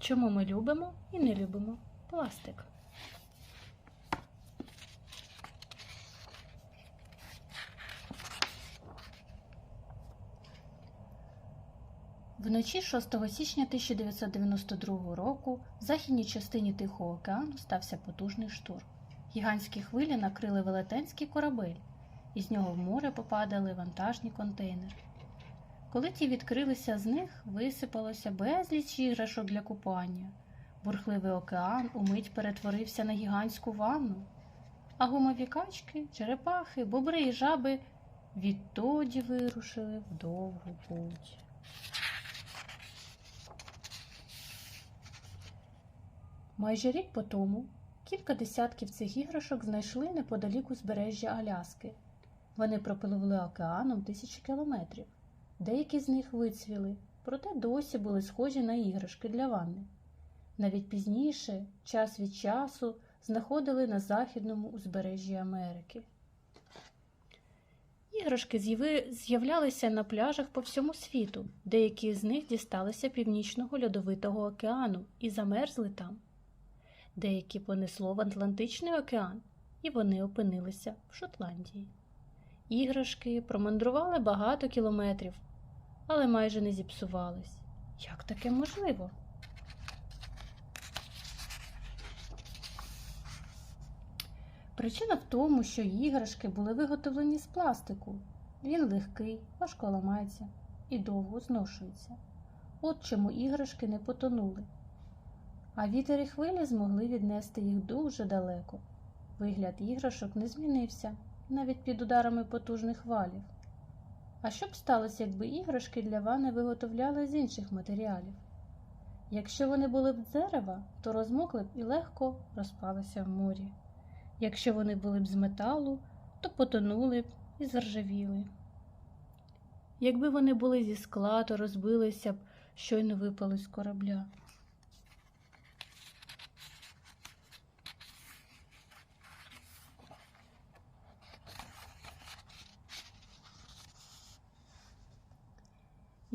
Чому ми любимо і не любимо пластик? Вночі 6 січня 1992 року в західній частині Тихого океану стався потужний шторм. Гігантські хвилі накрили велетенський корабель, і з нього в море попадали вантажні контейнери. Коли ті відкрилися з них, висипалося безліч іграшок для купання. Бурхливий океан умить перетворився на гігантську ванну, а гумові качки, черепахи, бобри і жаби відтоді вирушили в довгу путь. Майже рік по тому кілька десятків цих іграшок знайшли неподалік узбережжя Аляски. Вони пропливли океаном тисячі кілометрів. Деякі з них вицвіли, проте досі були схожі на іграшки для ванни. Навіть пізніше, час від часу, знаходили на західному узбережжі Америки. Іграшки з'являлися на пляжах по всьому світу. Деякі з них дісталися північного льодовитого океану і замерзли там. Деякі понесло в Атлантичний океан, і вони опинилися в Шотландії. Іграшки промандрували багато кілометрів, але майже не зіпсувались. Як таке можливо? Причина в тому, що іграшки були виготовлені з пластику. Він легкий, важко ламається і довго зношується. От чому іграшки не потонули. А вітер і хвилі змогли віднести їх дуже далеко. Вигляд іграшок не змінився навіть під ударами потужних валів. А що б сталося, якби іграшки для ванни виготовляли з інших матеріалів? Якщо вони були б з дерева, то розмокли б і легко розпалися в морі. Якщо вони були б з металу, то потонули б і заржавіли. Якби вони були зі скла, то розбилися б, щойно випали з корабля.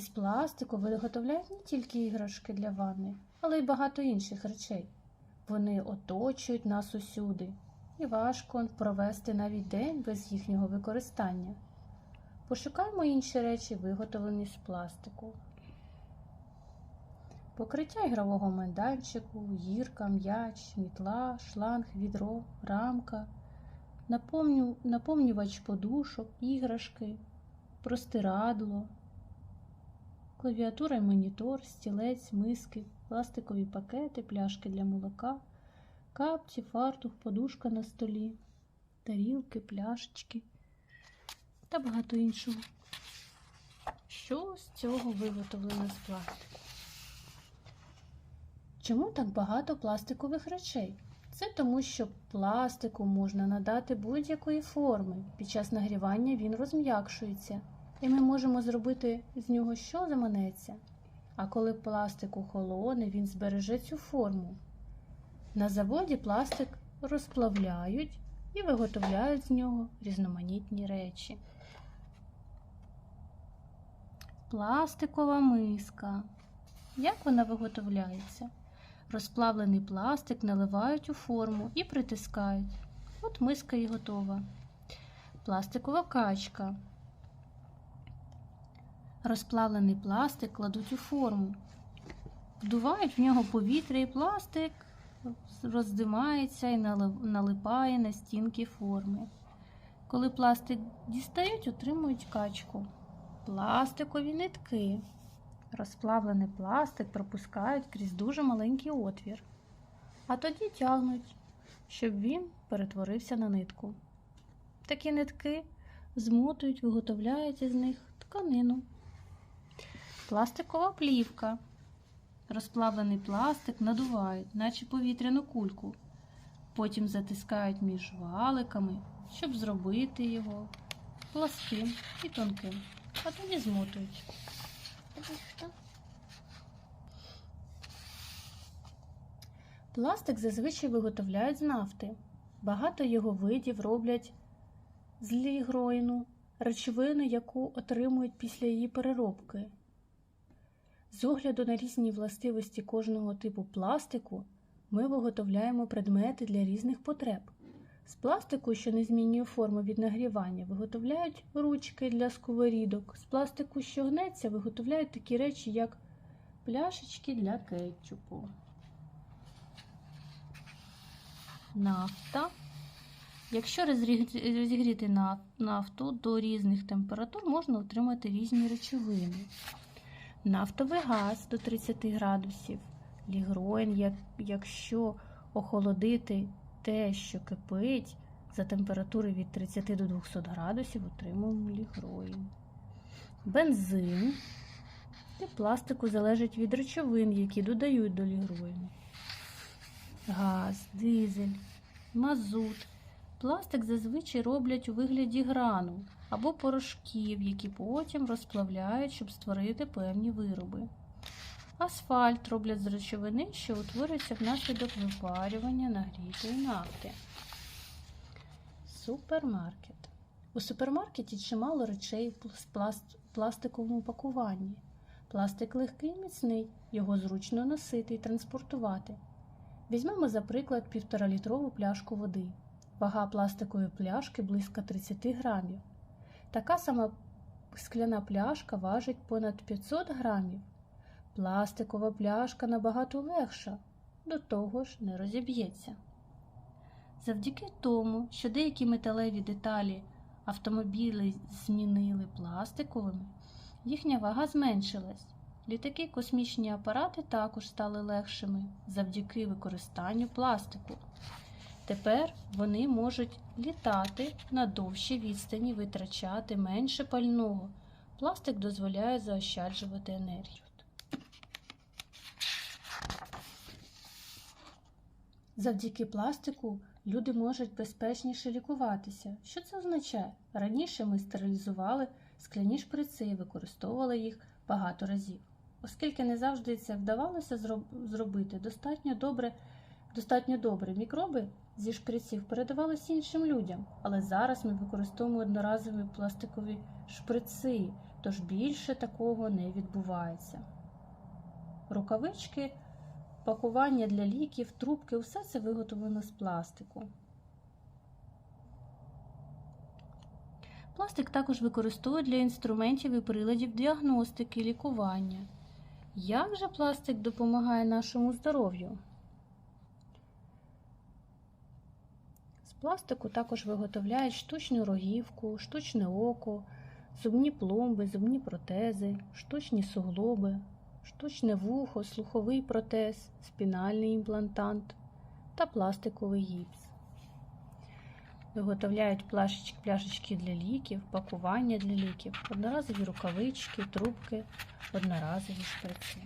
Із пластику виготовляють не тільки іграшки для ванни, але й багато інших речей. Вони оточують нас усюди, і важко провести навіть день без їхнього використання. Пошукаємо інші речі, виготовлені з пластику. Покриття ігрового майданчику, гірка, м'яч, мітла, шланг, відро, рамка, наповню- наповнювач подушок, іграшки, простирадло, клавіатура і монітор, стілець, миски, пластикові пакети, пляшки для молока, капці, фартух, подушка на столі, тарілки, пляшечки та багато іншого. Що з цього виготовлено з пластику? Чому так багато пластикових речей? Це тому, що пластику можна надати будь-якої форми. Під час нагрівання він розм'якшується, і ми можемо зробити з нього що заманеться. А коли пластик охолоне, він збереже цю форму. На заводі пластик розплавляють і виготовляють з нього різноманітні речі. Пластикова миска. Як вона виготовляється? Розплавлений пластик наливають у форму і притискають. От миска і готова. Пластикова качка. Розплавлений пластик кладуть у форму. Вдувають в нього повітря і пластик роздимається і налипає на стінки форми. Коли пластик дістають, отримують качку. Пластикові нитки. Розплавлений пластик пропускають крізь дуже маленький отвір, а тоді тягнуть, щоб він перетворився на нитку. Такі нитки змотують, виготовляють із них тканину. Пластикова плівка. Розплавлений пластик надувають, наче повітряну кульку. Потім затискають між валиками, щоб зробити його пласким і тонким, а тоді змотують. Пластик зазвичай виготовляють з нафти. Багато його видів роблять з лігроїну, речовини, яку отримують після її переробки. З огляду на різні властивості кожного типу пластику ми виготовляємо предмети для різних потреб. З пластику, що не змінює форму від нагрівання, виготовляють ручки для сковорідок. З пластику, що гнеться, виготовляють такі речі, як пляшечки для кетчупу. Нафта. Якщо розігріти нафту до різних температур, можна отримати різні речовини. Нафтовий газ до 30 градусів, лігроїн, як, якщо охолодити те, що кипить, за температури від 30 до 200 градусів отримуємо лігроїн. Бензин і пластику залежить від речовин, які додають до лігроїну. Газ, дизель, мазут. Пластик зазвичай роблять у вигляді гранул або порошків, які потім розплавляють, щоб створити певні вироби. Асфальт роблять з речовини, що утворюється внаслідок випарювання нагрітої нафти. Супермаркет. У супермаркеті чимало речей в пластиковому пакуванні. Пластик легкий і міцний, його зручно носити і транспортувати. Візьмемо, за приклад, півторалітрову пляшку води. Вага пластикової пляшки близько 30 грамів. Така сама скляна пляшка важить понад 500 грамів. Пластикова пляшка набагато легша, до того ж не розіб'ється. Завдяки тому, що деякі металеві деталі автомобіли змінили пластиковими, їхня вага зменшилась. Літаки, космічні апарати також стали легшими завдяки використанню пластику. Тепер вони можуть літати на довші відстані, витрачати менше пального. Пластик дозволяє заощаджувати енергію. Завдяки пластику люди можуть безпечніше лікуватися. Що це означає? Раніше ми стерилізували скляні шприци і використовували їх багато разів. Оскільки не завжди це вдавалося зробити, достатньо добре, достатньо добре мікроби зі шприців передавалися іншим людям, але зараз ми використовуємо одноразові пластикові шприци, тож більше такого не відбувається. Рукавички, пакування для ліків, трубки усе це виготовлено з пластику. Пластик також використовують для інструментів і приладів діагностики, лікування. Як же пластик допомагає нашому здоров'ю? З пластику також виготовляють штучну рогівку, штучне око, зубні пломби, зубні протези, штучні суглоби, штучне вухо, слуховий протез, спінальний імплантант та пластиковий гіпс. Виготовляють пляшечки, для ліків, пакування для ліків, одноразові рукавички, трубки, одноразові шприци.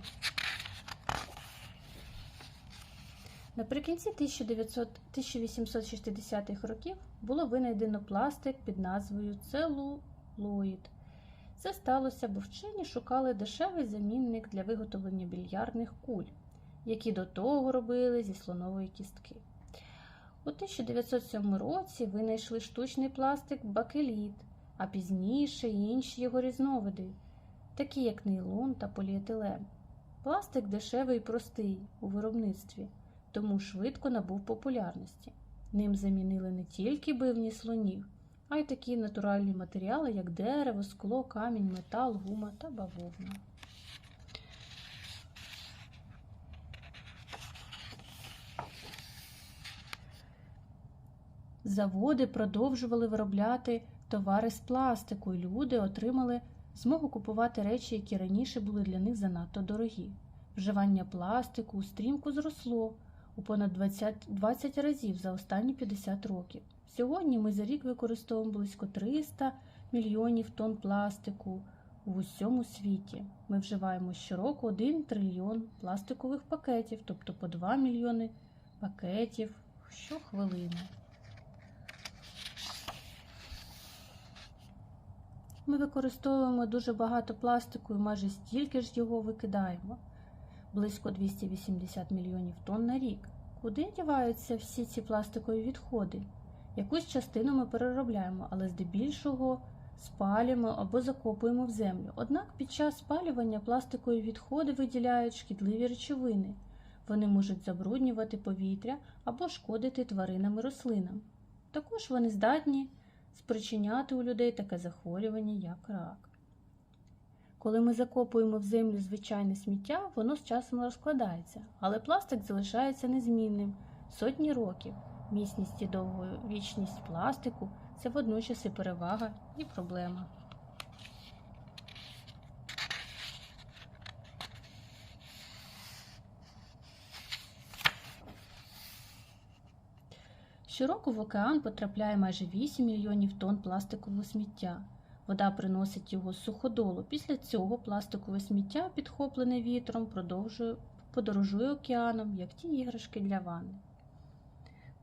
Наприкінці 1860-х років було винайдено пластик під назвою целулоїд. Це сталося, бо вчені шукали дешевий замінник для виготовлення більярдних куль, які до того робили зі слонової кістки. У 1907 році винайшли штучний пластик бакеліт, а пізніше інші його різновиди, такі як нейлон та поліетилен. Пластик дешевий і простий у виробництві, тому швидко набув популярності. Ним замінили не тільки бивні слонів, а й такі натуральні матеріали, як дерево, скло, камінь, метал, гума та бавовна. Заводи продовжували виробляти товари з пластику, і люди отримали змогу купувати речі, які раніше були для них занадто дорогі. Вживання пластику стрімко зросло у понад 20, 20 разів за останні 50 років. Сьогодні ми за рік використовуємо близько 300 мільйонів тонн пластику в усьому світі. Ми вживаємо щороку 1 трильйон пластикових пакетів, тобто по 2 мільйони пакетів щохвилини. Ми використовуємо дуже багато пластику і майже стільки ж його викидаємо близько 280 мільйонів тонн на рік. Куди діваються всі ці пластикові відходи? Якусь частину ми переробляємо, але здебільшого спалюємо або закопуємо в землю. Однак під час спалювання пластикові відходи виділяють шкідливі речовини. Вони можуть забруднювати повітря або шкодити тваринам і рослинам. Також вони здатні спричиняти у людей таке захворювання, як рак. Коли ми закопуємо в землю звичайне сміття, воно з часом розкладається, але пластик залишається незмінним сотні років. Міцність і довговічність пластику це водночас і перевага, і проблема. Щороку в океан потрапляє майже 8 мільйонів тонн пластикового сміття. Вода приносить його з суходолу. Після цього пластикове сміття, підхоплене вітром, продовжує подорожує океаном, як ті іграшки для ванни.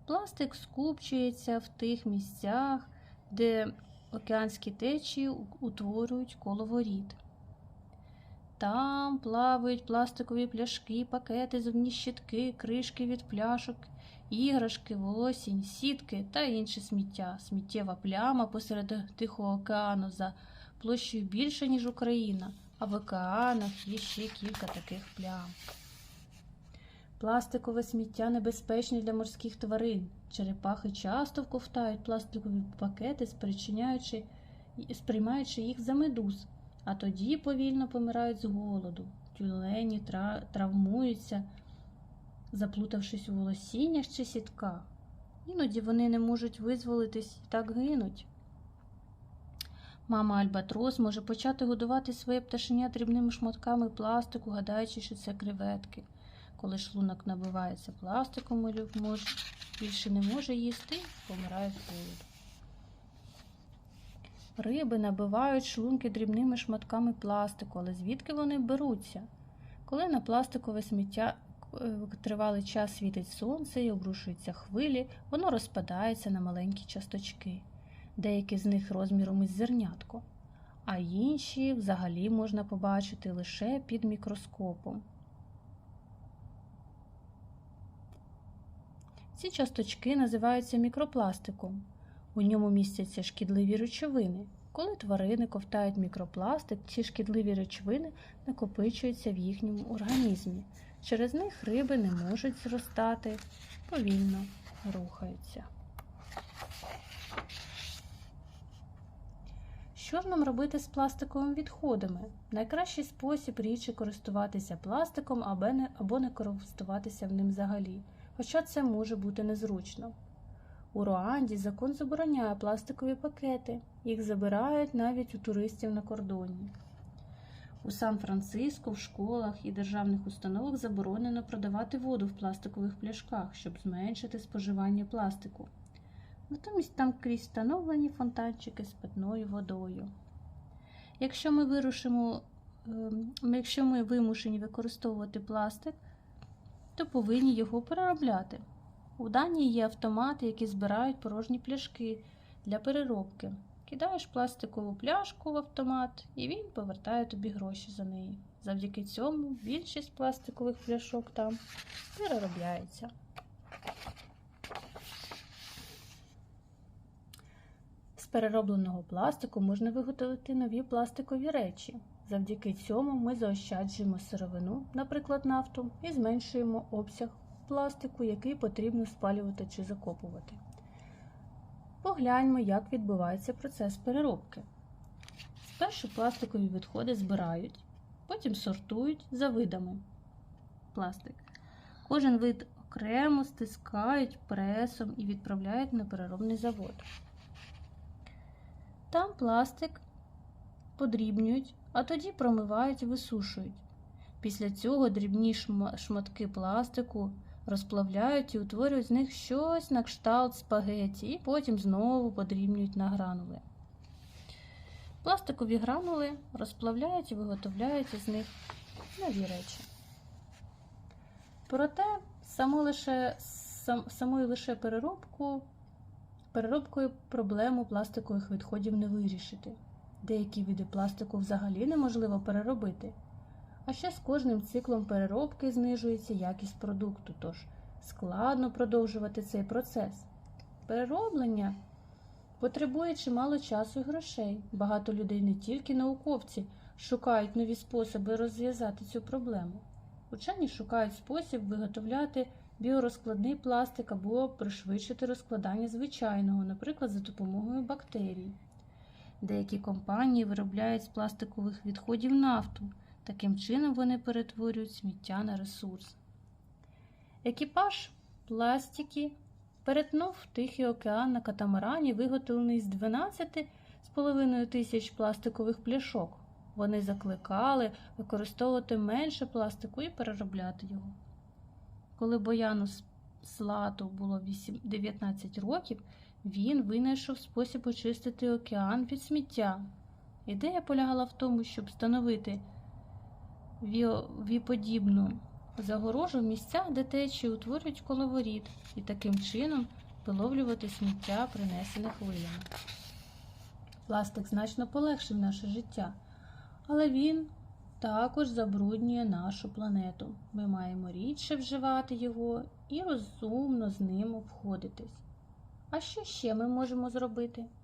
Пластик скупчується в тих місцях, де океанські течії утворюють коловоріт. Там плавають пластикові пляшки, пакети, зубні щітки, кришки від пляшок, іграшки, волосінь, сітки та інше сміття. Сміттєва пляма посеред Тихого океану за площею більше, ніж Україна, а в океанах є ще кілька таких плям. Пластикове сміття небезпечне для морських тварин. Черепахи часто вковтають пластикові пакети, сприймаючи їх за медуз, а тоді повільно помирають з голоду. Тюлені тра, травмуються, заплутавшись у волосіннях чи сітках. Іноді вони не можуть визволитись і так гинуть. Мама Альбатрос може почати годувати своє пташеня дрібними шматками пластику, гадаючи, що це креветки. Коли шлунок набивається пластиком, малюк більше не може їсти, помирає з голоду. Риби набивають шлунки дрібними шматками пластику, але звідки вони беруться? Коли на пластикове сміття тривалий час світить сонце і обрушуються хвилі, воно розпадається на маленькі часточки, деякі з них розміром із зернятко, а інші взагалі можна побачити лише під мікроскопом. Ці часточки називаються мікропластиком. У ньому містяться шкідливі речовини. Коли тварини ковтають мікропластик, ці шкідливі речовини накопичуються в їхньому організмі. Через них риби не можуть зростати, повільно рухаються. Що ж нам робити з пластиковими відходами? Найкращий спосіб рідше користуватися пластиком або не користуватися ним взагалі хоча це може бути незручно. У Руанді закон забороняє пластикові пакети, їх забирають навіть у туристів на кордоні. У Сан-Франциско в школах і державних установах заборонено продавати воду в пластикових пляшках, щоб зменшити споживання пластику. Натомість там крізь встановлені фонтанчики з питною водою. Якщо ми вирушимо, ем, якщо ми вимушені використовувати пластик, то повинні його переробляти. У Данії є автомати, які збирають порожні пляшки для переробки. Кидаєш пластикову пляшку в автомат, і він повертає тобі гроші за неї. Завдяки цьому більшість пластикових пляшок там переробляється. З переробленого пластику можна виготовити нові пластикові речі. Завдяки цьому ми заощаджуємо сировину, наприклад, нафту, і зменшуємо обсяг пластику, який потрібно спалювати чи закопувати. Погляньмо, як відбувається процес переробки. Спершу пластикові відходи збирають, потім сортують за видами пластик. Кожен вид окремо стискають пресом і відправляють на переробний завод. Там пластик подрібнюють а тоді промивають і висушують. Після цього дрібні шматки пластику розплавляють і утворюють з них щось на кшталт спагеті, і потім знову подрібнюють на гранули. Пластикові гранули розплавляють і виготовляють із них нові речі. Проте само лише, сам, самою лише переробку, переробкою проблему пластикових відходів не вирішити. Деякі види пластику взагалі неможливо переробити. А ще з кожним циклом переробки знижується якість продукту, тож складно продовжувати цей процес. Перероблення Потребує чимало часу і грошей. Багато людей, не тільки науковці, шукають нові способи розв'язати цю проблему. Учені шукають спосіб виготовляти біорозкладний пластик або пришвидшити розкладання звичайного, наприклад, за допомогою бактерій. Деякі компанії виробляють з пластикових відходів нафту. Таким чином вони перетворюють сміття на ресурс. Екіпаж пластики перетнув Тихий океан на катамарані, виготовлений з 12,5 тисяч пластикових пляшок. Вони закликали використовувати менше пластику і переробляти його. Коли Бояну Слату було 8 19 років, він винайшов спосіб очистити океан від сміття. Ідея полягала в тому, щоб встановити віподібну загорожу в місцях, де течії утворюють коловоріт, і таким чином виловлювати сміття, принесене хвилями. Пластик значно полегшив наше життя, але він також забруднює нашу планету. Ми маємо рідше вживати його і розумно з ним обходитись. А що ще ми можемо зробити?